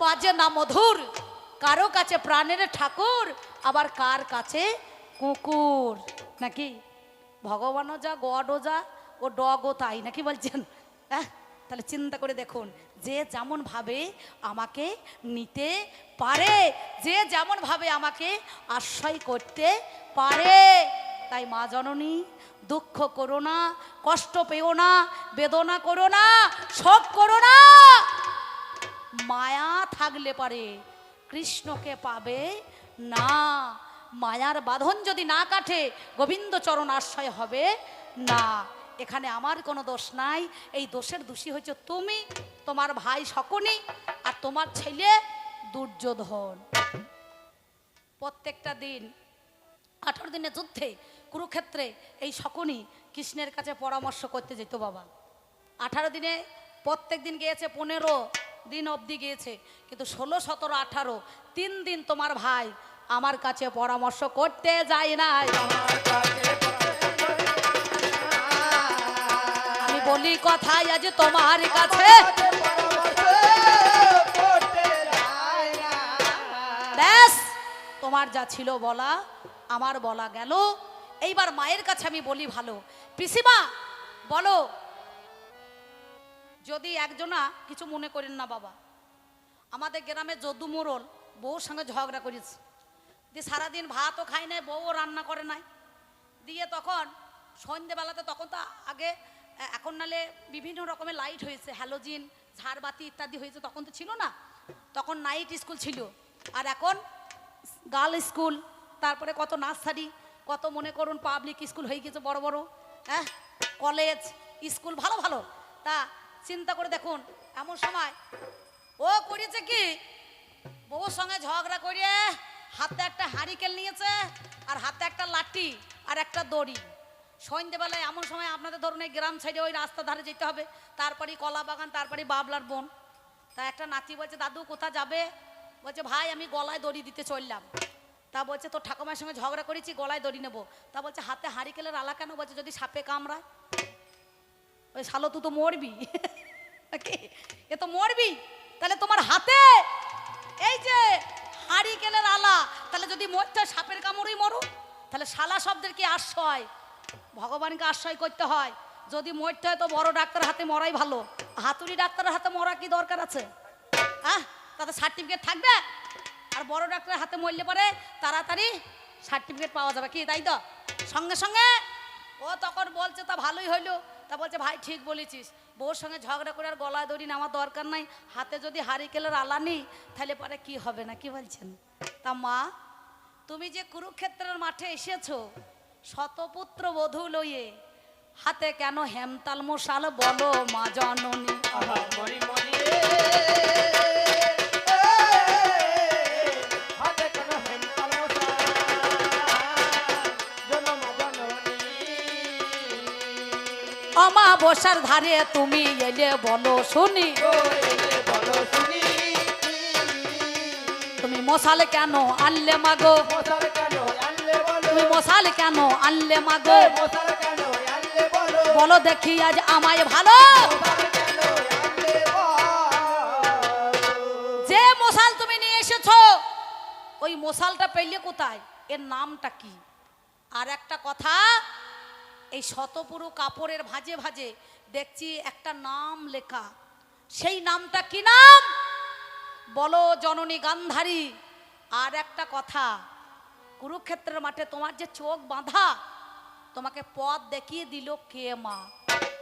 বাজে না মধুর। কারও কাছে প্রাণের ঠাকুর, আবার কার কাছে কুকুর। নাকি? ভগবানও যা, গডও যা, ও ডগও তাই, নাকি বলছেন? হ্যাঁ তাহলে চিন্তা করে দেখুন, যে যেমন ভাবে আমাকে নিতে পারে, যে যেমন ভাবে আমাকে আশ্রয় করতে পারে, তাই মা জননী, দুঃখ করো না, কষ্ট পেও না, বেদনা করো না, শোক করো না। মায়া থাকলে পারে, কৃষ্ণকে পাবে না। মায়ার বাঁধন যদি না কাটে গোবিন্দ চরণ আশ্রয় হবে না। এখানে আমার কোনো দোষ নাই, এই দোষের দোষী হচ্ছে তুমি, তোমার ভাই শকুনি আর তোমার ছেলে দুর্যোধন। প্রত্যেকটা দিন, আঠারো দিনের যুদ্ধে কুরুক্ষেত্রে এই শকুনি কৃষ্ণের কাছে পরামর্শ করতে যেত বাবা। আঠারো দিনে প্রত্যেক দিন গিয়েছে পনেরো দিন অবধি গিয়েছে। কিন্তু ষোলো, সতেরো, আঠারো, তিন দিন তোমার ভাই আমার কাছে পরামর্শ করতে যায় নাই। আমি বলি, কথাই আজ তোমার কাছে। ব্যাস, তোমার যা ছিল বলা, আমার বলা গেল। এইবার মায়ের কাছে আমি বলি ভালো। পিসিমা, বলো যদি একজনা কিছু মনে করেন না বাবা। আমাদের গ্রামে যদু মোড়ল বউর সঙ্গে ঝগড়া করেছে। দিয়ে সারাদিন ভাতও খাই নাই, বউও রান্না করে নাই। দিয়ে তখন সন্ধেবেলাতে তখন তো আগে এখন নালে বিভিন্ন রকমের লাইট হয়েছে হ্যালোজিন ঝাড়বাতি ইত্যাদি হয়েছে, তখন তো ছিল না। তখন নাইট স্কুল ছিল। আর এখন গার্ল স্কুল তারপরে কত নার্সারি কত মনে করুন পাবলিক স্কুল হয়ে গেছে বড় বড় হ্যাঁ? কলেজ স্কুল ভালো ভালো। তা চিন্তা করে দেখুন, এমন সময় ও করেছে কি? বউর সঙ্গে ঝগড়া করিয়ে হাতে একটা হারিকেল নিয়েছে, আর হাতে একটা লাঠি আর একটা দড়ি। সন্ধ্যেবেলায় এমন সময় আপনাদের ধরুন এই গ্রাম সাইডে ওই রাস্তা ধারে যেতে হবে তারপরে কলা বাগান তারপরে বাবলার বোন। তা একটা নাতি বলছে, দাদু কোথা যাবে? বলছে, ভাই, আমি গলায় দড়ি দিতে চললাম। তা বলছে, তোর ঠাকুমার সঙ্গে ঝগড়া করেছি, গলায় দড়ি নেব। তা বলছে, হাতে হারিকেলের আলা কেন? বলছে, যদি সাপে কামড়ায়। ওই শালো, তুই তো মরবি। এ তো মরবি। তাহলে তোমার হাতে এই যে হারিকেলের আলা, তাহলে যদি মরতে সাপের কামড়ই মরো, তাহলে শালা শব্দের কি আশ্রয়? ভগবানকে আশ্রয় করতে হয়। যদি মরতে হয় তো বড় ডাক্তার হাতে মরাই ভালো। হাতুড়ি ডাক্তারের হাতে মরা কি দরকার আছে? হ্যাঁ তাতে সার্টিফিকেট থাকবে? আর বড় ডাক্তারের হাতে মরলে পরে তাড়াতাড়ি সার্টিফিকেট পাওয়া যাবে। কি, তাই তো? সঙ্গে সঙ্গে ও তখন বলছে, তা ভালোই হইল। তা বলছে, ভাই, ঠিক বলেছিস। বউর সঙ্গে ঝগড়া করে আর গলায় দড়ি নামার দরকার নাই। হাতে যদি হারিকেলের আলা নেই, তাহলে পরে কি হবে না? কি বলছেন? তা মা, তুমি যে কুরুক্ষেত্রের মাঠে এসেছ, শতপুত্র বধূ লইয়ে, হাতে কেন হেমতাল মশাল বলো মা জননী? অমাবস্যার ধারে তুমি এলে বলো শুনি। তুমি মশাল কেন আনলে মাগো? তুমি মশাল কেন আনলে মাগো? বলো দেখি আজ আমায় ভালো? যে মশাল তুমি নিয়ে এসেছ, ওই মশালটা পেলে কোথায়? এর নামটা কি? আর একটা কথা এই শতপুরু কাপড়ের ভাজে ভাজে দেখছি একটা নাম লেখা। সেই নামটা কি নাম? বলো জননী গান্ধারী। আর একটা কথা, কুরুক্ষেত্রের মাঠে তোমার যে চোখ বাঁধা, তোমাকে পথ দেখিয়ে দিল কে মা?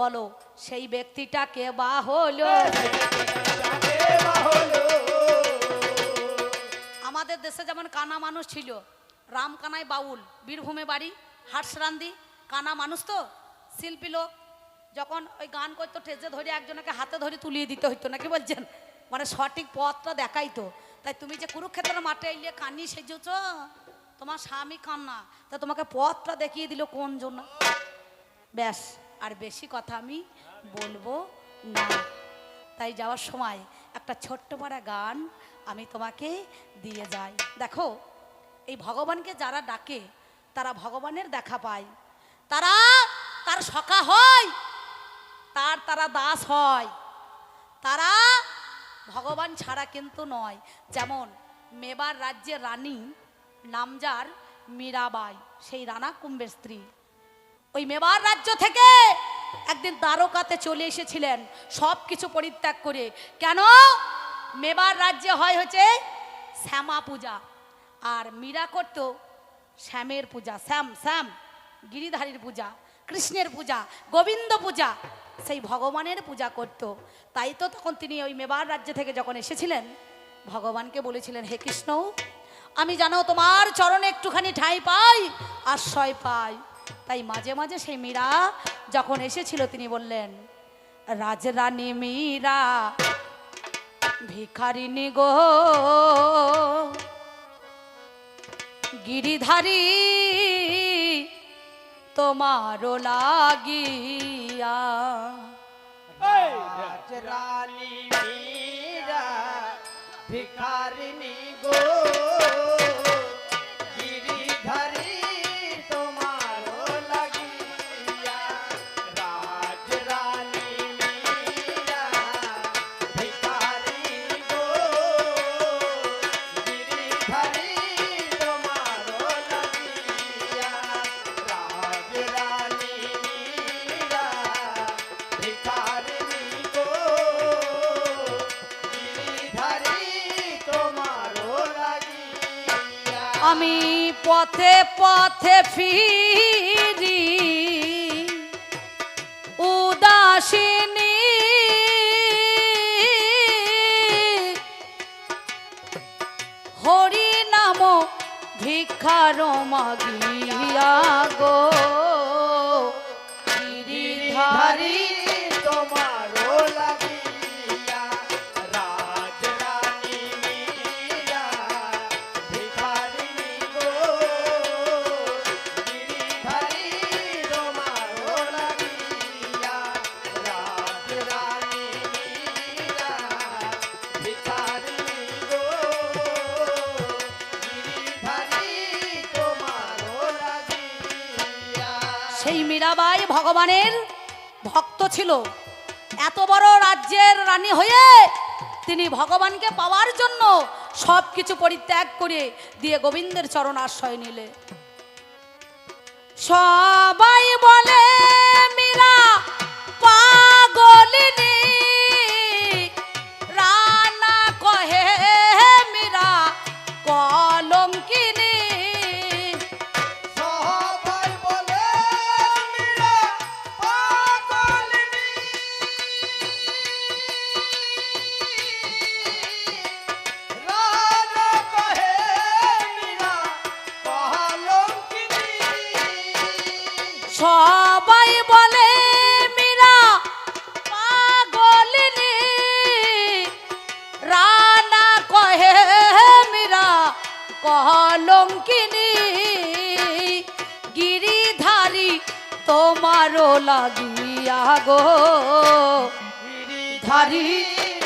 বলো, সেই ব্যক্তিটা কে বা হলো? আমাদের দেশে যেমন কানা মানুষ ছিল রাম কানাই বাউল, বীরভূমে বাড়ি, হাটসরান্দি কানা মানুষ তো, শিল্পী লোক। যখন ওই গান করতো টেজে ধরে একজনকে হাতে ধরে তুলিয়ে দিতে হইতো, নাকি বলছেন? মানে সঠিক পথটা দেখাইতো। তাই তুমি যে কুরুক্ষেত্রের মাঠে এলে কানি সেজেছ, তোমার স্বামী কান্না। তা তোমাকে পথটা দেখিয়ে দিল কোন জন্য? ব্যাস, আর বেশি কথা আমি বলব না। তাই যাওয়ার সময় একটা ছোট্ট পাড়া গান আমি তোমাকে দিয়ে যাই। দেখো, এই ভগবানকে যারা ডাকে, তারা ভগবানের দেখা পায়। তারা তার সখা হয়, তার তারা দাস হয়। তারা ভগবান ছাড়া কিন্তু নয়। যেমন মেবার রাজ্যের রানী নামজার মীরাবাই, সেই রানা কুম্ভের স্ত্রী। ওই মেবার রাজ্য থেকে একদিন দ্বারকাতে চলে এসেছিলেন, সব কিছু পরিত্যাগ করে। কেন? মেবার রাজ্যে হয় হচ্ছে শ্যামা পূজা, আর মীরা করত শ্যামের পূজা। শ্যাম শ্যাম। গিরিধারীর পূজা, কৃষ্ণের পূজা, গোবিন্দ পূজা, সেই ভগবানের পূজা করত। তাই তো তখন তিনি ওই মেবার রাজ্য থেকে যখন এসেছিলেন, ভগবানকে বলেছিলেন, হে কৃষ্ণ, আমি জানো তোমার চরণে একটুখানি ঠাঁই পাই, আশ্রয় পাই। তাই মাঝে মাঝে সেই মীরা যখন এসেছিল, তিনি বললেন, রাজরানী মীরা ভিখারিনী গো, গিরিধারী তোমারও লাগিয়া। রাজরানী মীরা ভিখারিনী গো। আমি পথে পথে ফিরি। উদাসিনী। হরি নাম ভিক্ষার মাগিয়া গো। সেই মীরাবাই ভগবানের ভক্ত ছিল। এত বড় রাজ্যের রানী হয়ে তিনি ভগবানকে পাওয়ার জন্য সব কিছু পরিত্যাগ করে দিয়ে গোবিন্দের চরণ আশ্রয় নিলে। সবাই বলে তোমারও লাগিয়া গো। ধারি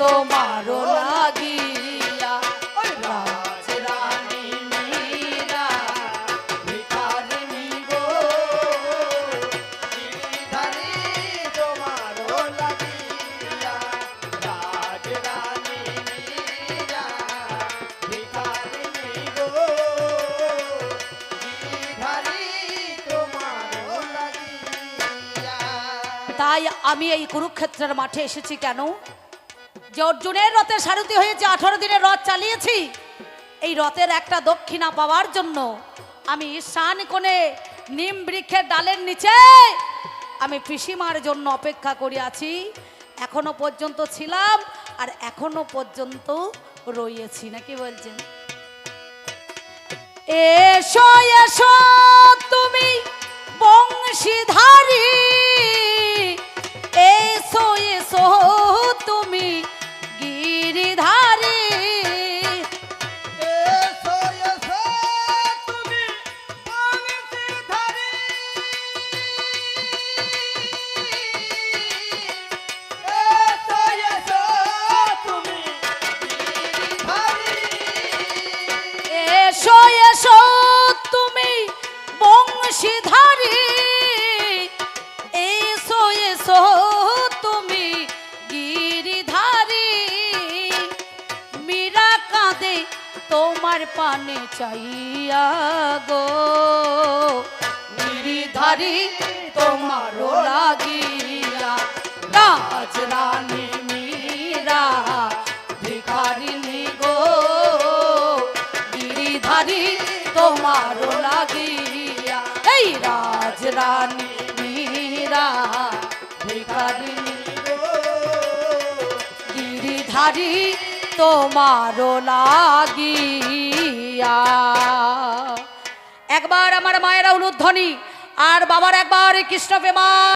তোমারও লাগিয়া আমি এই কুরুক্ষেত্রের মাঠে এসেছি কেন? যে অর্জুনের রথে সারথি হয়েছে, আঠারো দিনের রথ চালিয়েছি। এই রথের একটা দক্ষিণা পাওয়ার জন্য আমি ঈশান কোণে নিম বৃক্ষের ডালের নিচে আমি পিসিমার জন্য অপেক্ষা করে আছি। এখনও পর্যন্ত ছিলাম আর এখনও পর্যন্ত রয়েছি। নাকি বলছেন? এসো এসো, তুমি বংশীধারী। তোমার পানে চাইয়া গো। গিরিধারী তোমারও লাগিয়া রাজ রানী মীরা, ভিখারিণী গো। গিরিধারী তোমারও লাগিয়া, এই রাজ রানী মীরা, ভিখারিণী গিরিধারী লাগিয়া। একবার আমার মায়েরা উলুধ্বনি আর বাবার একবার কৃষ্ণ প্রেমা।